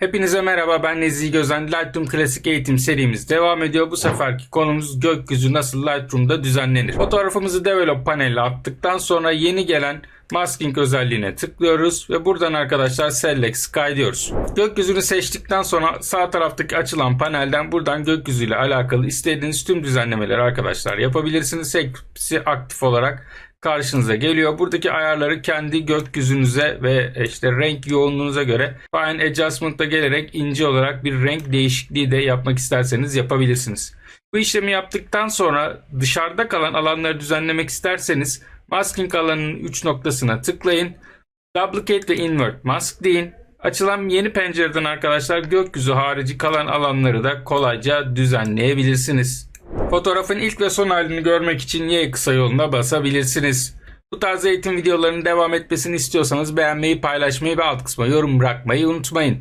Hepinize merhaba ben Nezih Gözen Lightroom Klasik Eğitim serimiz devam ediyor. Bu seferki konumuz gökyüzü nasıl Lightroom'da düzenlenir. Fotoğrafımızı Develop paneline attıktan sonra yeni gelen Masking özelliğine tıklıyoruz ve buradan arkadaşlar Select Sky diyoruz. Gökyüzünü seçtikten sonra sağ taraftaki açılan panelden buradan gökyüzüyle alakalı istediğiniz tüm düzenlemeleri arkadaşlar yapabilirsiniz. Hepsi aktif olarak karşınıza geliyor. Buradaki ayarları kendi gökyüzünüze ve işte renk yoğunluğunuza göre Fine Adjustment'a gelerek ince olarak bir renk değişikliği de yapmak isterseniz yapabilirsiniz. Bu işlemi yaptıktan sonra dışarıda kalan alanları düzenlemek isterseniz masking alanının 3 noktasına tıklayın. Duplicate ve Invert Mask deyin. Açılan yeni pencereden arkadaşlar gökyüzü harici kalan alanları da kolayca düzenleyebilirsiniz. Fotoğrafın ilk ve son halini görmek için Y kısa yoluna basabilirsiniz. Bu tarz eğitim videolarının devam etmesini istiyorsanız beğenmeyi, paylaşmayı ve alt kısma yorum bırakmayı unutmayın.